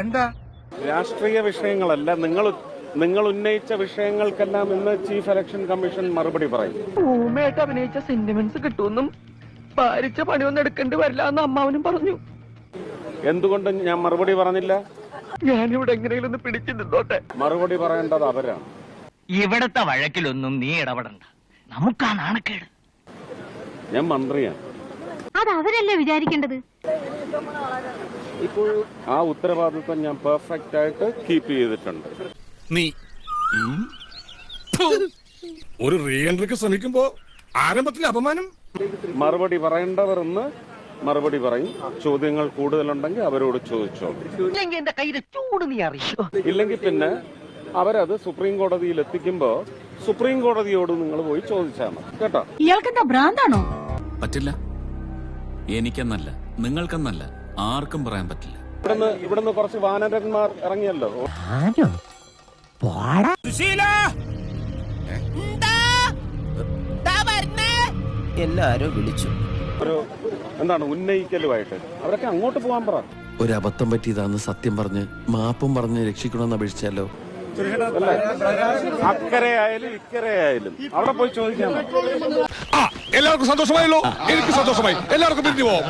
എന്താ? രാഷ്ട്രീയ വിഷയങ്ങളല്ല. നിങ്ങൾ നിങ്ങൾ ഉന്നയിച്ച വിഷയങ്ങൾക്കെല്ലാം ഇന്ന് ചീഫ് ഇലക്ഷൻ കമ്മീഷൻ മറുപടി പറയും. ഊമയായിട്ട് അഭിനയിച്ച സെന്റിമെന്റ്സ് കിട്ടുമെന്നും ഭാരിച്ച പണിയൊന്നും എടുക്കേണ്ടി വരില്ല എന്ന് അമ്മാവനും പറഞ്ഞു. എന്തുകൊണ്ട് ഞാൻ മറുപടി പറഞ്ഞില്ല? ഞാനിവിടെ എങ്ങനെയും ഒന്ന് പിടിച്ചു നിന്നോട്ടെ? മറുപടി പറയേണ്ടത് അവരാണ്. ഇവിടത്തെ വഴക്കിലൊന്നും നീ ഇടപെടണ്ട. നമുക്കാ നാണക്കേട്. ഞാൻ മന്ത്രിയാണ്. അത് അവരല്ലേ വിചാരിക്കേണ്ടത്? ഇപ്പോൾ ആ ഉത്തരവാദിത്വം ഞാൻ പെർഫെക്റ്റ് ആയിട്ട് കീപ്പ് ചെയ്തിട്ടുണ്ട്. നീ. ഒരു റീഎൻട്രിക്ക് ശ്രമിക്കുമ്പോ ആരംഭത്തിൽ അപമാനം? മറുപടി പറയേണ്ടവർ എന്ന് മറുപടി പറയും. ചോദ്യങ്ങൾ കൂടുതലുണ്ടെങ്കിൽ അവരോട് അറിയോ ഇല്ലെങ്കിൽ പിന്നെ അവരത് സുപ്രീം കോടതിയിൽ എത്തിക്കുമ്പോ സുപ്രീം കോടതിയോട് നിങ്ങൾ പോയി ചോദിച്ചാൽ മതി. കേട്ടോ? ഇയാൾക്കെന്താ ഭ്രാന്താണോ? പറ്റില്ല. എനിക്കെന്നല്ല നിങ്ങൾക്കെന്നല്ല ആർക്കും പറയാൻ പറ്റില്ല. ഇവിടുന്ന് ഇവിടുന്ന് കുറച്ച് വാനരന്മാർ ഇറങ്ങിയല്ലോ. എല്ലാരും വിളിച്ചു. ഒരു എന്താണ് ഉന്നയിക്കലുമായിട്ട്. അവരൊക്കെ അങ്ങോട്ട് പോകാൻ പറ. ഒരു അബദ്ധം പറ്റിയതാന്ന് സത്യം പറഞ്ഞ് മാപ്പും പറഞ്ഞ് രക്ഷിക്കണമെന്ന് അപേക്ഷിച്ചാലോ? അക്കരെ ആയാലും ഇക്കരെ ആയാലും അവിടെ പോയി ചോദിക്കാം. എല്ലാവർക്കും സന്തോഷമായല്ലോ. എനിക്ക് സന്തോഷമായി. എല്ലാവർക്കും പിരിഞ്ഞു പോവാം.